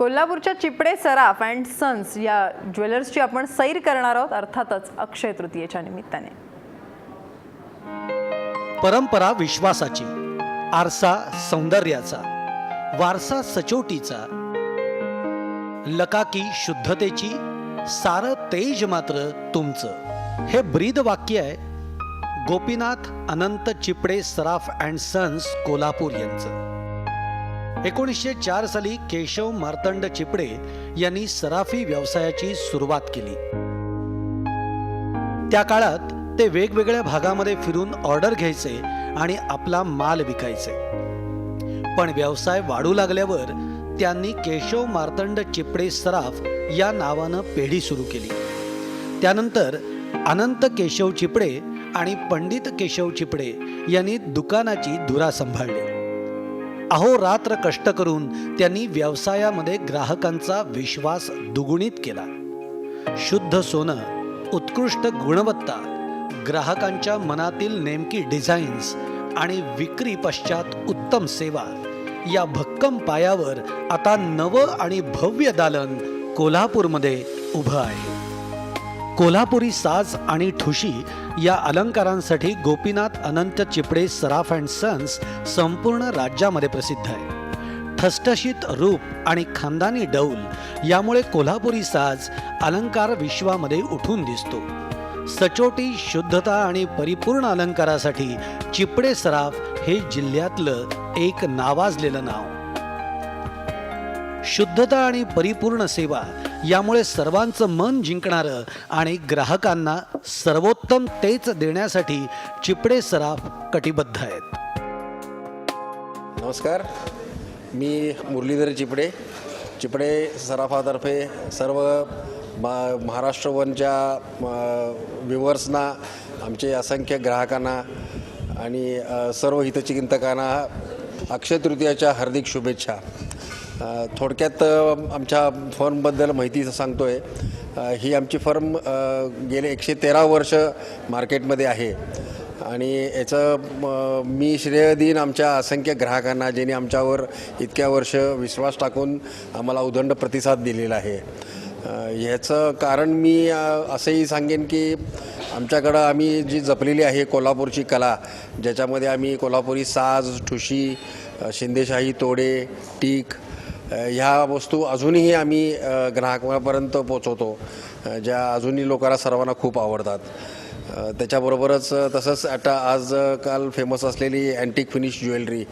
कोल्हापूरच्या चिपडे Saraf and sons या ज्वेलर्सची आपण सैर करणार आहोत अर्थातच अक्षय तृतीयेच्या निमित्ताने. परंपरा विश्वासाची आरसा सौंदर्याचा वारसा सचोटीचा लकाकी शुद्धतेची सारं तेज मात्र तुमचं. हे ब्रीद वाक्य आहे. गोपीनाथ अनंत चिपडे सराफ अँड सन्स कोल्हापूर यांचं. एकोणीसशे चार साली केशव मार्तंड चिपडे यांनी सराफी व्यवसायाची सुरुवात केली. त्या काळात ते वेगवेगळ्या भागामध्ये फिरून ऑर्डर घ्यायचे आणि आपला माल विकायचे. पण व्यवसाय वाढू लागल्यावर त्यांनी केशव मार्तंड चिपडे सराफ या नावानं पेढी सुरू केली. त्यानंतर अनंत केशव चिपडे आणि पंडित केशव चिपडे यांनी दुकानाची धुरा सांभाळली. अहोरात्र कष्ट करून त्यांनी व्यवसायामध्ये ग्राहकांचा विश्वास दुगुणित केला. शुद्ध सोनं उत्कृष्ट गुणवत्ता ग्राहकांच्या मनातील नेमकी डिझाईन्स आणि विक्री पश्चात उत्तम सेवा या भक्कम पायावर आता नवं आणि भव्य दालन कोल्हापूरमध्ये उभं आहे. कोल्हापुरी साज आणि ठुशी या अलंकारांसाठी गोपीनाथ अनंत चिपडे सराफ अँड सन्स संपूर्ण राज्यामध्ये प्रसिद्ध आहे. ठसठशीत रूप आणि खानदानी डौल यामुळे कोल्हापुरी साज अलंकार विश्वामध्ये उठून दिसतो. सचोटी शुद्धता आणि परिपूर्ण अलंकारासाठी चिपडे सराफ हे जिल्ह्यातलं एक नावाजलेलं नाव. शुद्धता आणि परिपूर्ण सेवा यामुळे सर्वांचं मन जिंकणारं आणि ग्राहकांना सर्वोत्तम तेच देण्यासाठी चिपडे सराफ कटिबद्ध आहेत. नमस्कार. मी मुरलीधर चिपडे. चिपडे सराफातर्फे सर्व मा महाराष्ट्र वनच्या व्ह्युअर्सना आमचे असंख्य ग्राहकांना आणि सर्व हितचिंतकांना अक्षय तृतीयाच्या हार्दिक शुभेच्छा. थोडक्यात आमच्या फर्मबद्दल माहिती सांगतो आहे ही आमची फर्म गेले एकशे तेरा वर्ष मार्केटमध्ये आहे. आणि याचं मी श्रेय देईन आमच्या असंख्य ग्राहकांना ज्यांनी आमच्यावर इतक्या वर्ष विश्वास टाकून आम्हाला उदंड प्रतिसाद दिलेला आहे. ह्याचं कारण मी असंही सांगेन की आमच्याकडं आम्ही जी जपलेली आहे कोल्हापूरची कला ज्याच्यामध्ये आम्ही कोल्हापुरी साज ठुशी शिंदेशाही तोडे टीक ह्या वस्तू अजूनही आम्ही ग्राहकापर्यंत पोचवतो ज्या अजूनही लोकांना सर्वांना खूप आवडतात. त्याच्याबरोबरच तसंच आता आजकाल फेमस असलेली अँटिक फिनिश ज्वेलरी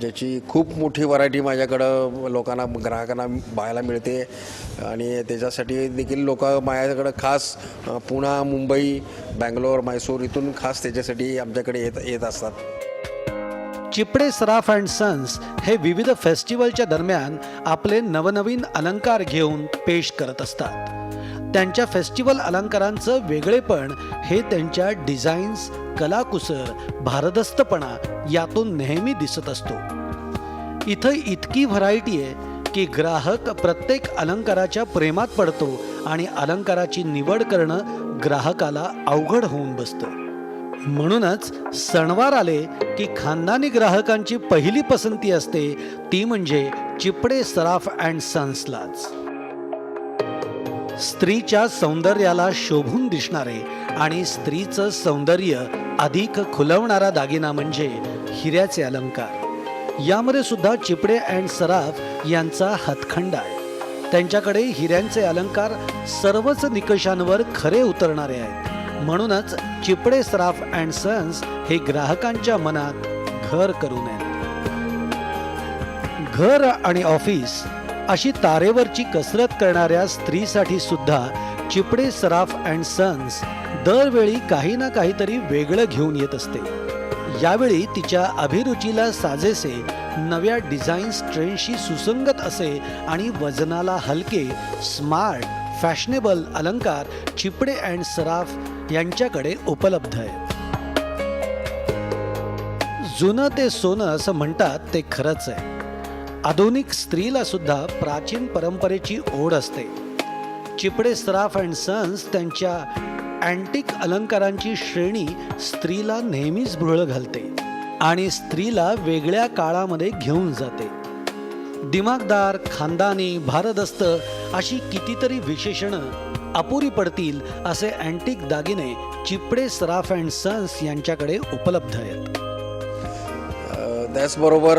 ज्याची खूप मोठी व्हरायटी माझ्याकडं लोकांना ग्राहकांना पाहायला मिळते. आणि त्याच्यासाठी देखील लोक माझ्याकडं खास पुणे पुणा मुंबई बँगलोर मैसूर इथून खास त्याच्यासाठी आमच्याकडे येत येत असतात. चिपडे सराफ अँड सन्स हे विविध फेस्टिवलच्या दरम्यान आपले नवनवीन अलंकार घेऊन पेश करत असतात. त्यांच्या फेस्टिवल अलंकारांचं वेगळेपण हे त्यांच्या डिझाईन्स कलाकुसर भारदस्तपणा यातून नेहमी दिसत असतो. इथं इतकी व्हरायटी आहे की ग्राहक प्रत्येक अलंकाराच्या प्रेमात पडतो आणि अलंकाराची निवड करणं ग्राहकाला अवघड होऊन बसतं. म्हणूनच सणवार आले की खानदानी ग्राहकांची पहिली पसंती असते ती म्हणजे चिपडे सराफ अँड सन्सलाच स्त्रीच्या सौंदर्याला शोभून दिसणारे आणि स्त्रीचं सौंदर्य अधिक खुलवणारा दागिना म्हणजे हिऱ्याचे अलंकार. यामध्ये सुद्धा चिपडे अँड सराफ यांचा हातखंडा आहे. त्यांच्याकडे हिऱ्यांचे अलंकार सर्वच निकषांवर खरे उतरणारे आहेत. म्हणूनच चिपडे सराफ अँड सन्स हे ग्राहकांच्या मनात घर करू नये. घर आणि ऑफिस अशी तारेवरची कसरत करणाऱ्या स्त्रीसाठी सुद्धा चिपडे सराफ अँड सन्स दरवेळी काही ना काहीतरी वेगळं घेऊन येत असते. यावेळी तिच्या अभिरुचीला साजेसे नव्या डिझाईन्स ट्रेंडशी सुसंगत असे आणि वजनाला हलके स्मार्ट फॅशनेबल अलंकार चिपडे अँड सराफ यांच्याकडे उपलब्ध आहे. जुनं ते सोनं असं म्हणतात ते खरंच आहे. आधुनिक स्त्रीला सुद्धा प्राचीन परंपरेची ओढ असते. चिपडे सराफ अँड सन्स त्यांच्या अँटिक अलंकारांची श्रेणी स्त्रीला नेहमीच भुरळ घालते आणि स्त्रीला वेगळ्या काळामध्ये घेऊन जाते. दिमागदार खानदानी भारदस्त अशी कितीतरी विशेषणं अपुरी पडतील असे अँटिक दागिने चिपडे सराफ अँड सन्स यांच्याकडे उपलब्ध आहेत. त्याचबरोबर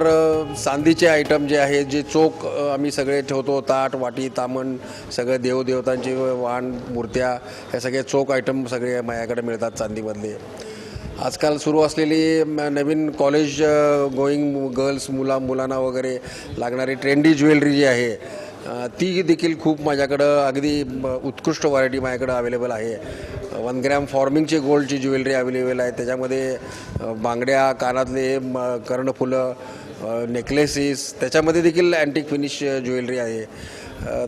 चांदीचे आयटम जे आहे जे चोख आम्ही सगळे ठेवतो ताट वाटी तामण सगळे देवदेवतांचे वाण मूर्त्या हे सगळे चोख आयटम सगळे माझ्याकडे मिळतात चांदीमधले. आजकाल सुरू असलेली नवीन कॉलेज गोईंग गर्ल्स मुला मुलांना वगैरे लागणारी ट्रेंडी ज्वेलरी जी आहे ती देखील खूप माझ्याकडं अगदी उत्कृष्ट व्हरायटी माझ्याकडं अवेलेबल आहे. वन ग्रॅम फॉर्मिंगची गोल्डची ज्वेलरी अवेलेबल आहे. त्याच्यामध्ये बांगड्या कानातले म, कर्णफुलं नेकलेसेस त्याच्यामध्ये देखील अँटिक फिनिश ज्वेलरी आहे.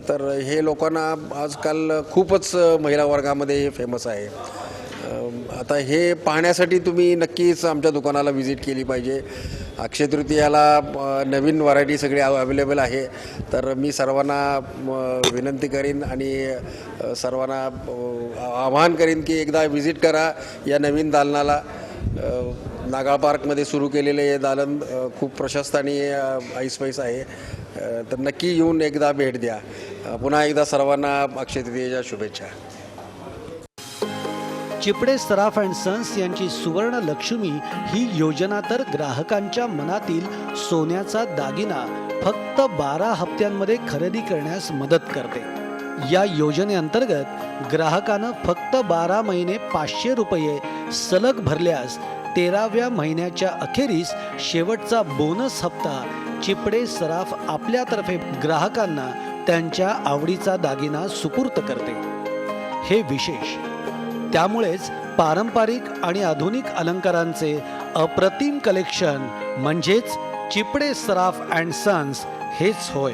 तर हे लोकांना आजकाल खूपच महिला वर्गामध्ये हे फेमस आहे. आता हे पाहण्यासाठी तुम्ही नक्कीच आमच्या दुकानाला व्हिजिट केली पाहिजे. अक्षय तृतीयाला नवीन व्हरायटी सगळी अवेलेबल आहे. तर मी सर्वांना विनंती करीन आणि सर्वांना आवाहन करीन की एकदा व्हिजिट करा या नवीन दालनाला. नागाळ पार्कमध्ये सुरू केलेले हे दालन खूप प्रशस्त आणि ऐसपैस आहे. तर नक्की येऊन एकदा भेट द्या. पुन्हा एकदा सर्वांना अक्षय तृतीयेच्या शुभेच्छा. चिपडे सराफ अँड सन्स यांची सुवर्ण लक्ष्मी ही योजना तर ग्राहकांच्या मनातील सोन्याचा दागिना फक्त बारा हप्त्यांमध्ये खरेदी करण्यास मदत करते. या योजनेअंतर्गत ग्राहकानं फक्त बारा महिने पाचशे रुपये सलग भरल्यास तेराव्या महिन्याच्या अखेरीस शेवटचा बोनस हप्ता चिपडे सराफ आपल्यातर्फे ग्राहकांना त्यांच्या आवडीचा दागिना सुपूर्त करते. हे विशेष त्यामुळेच पारंपरिक आणि आधुनिक अलंकारांचे अप्रतिम कलेक्शन म्हणजेच चिपडे सराफ अँड सन्स हेच होय.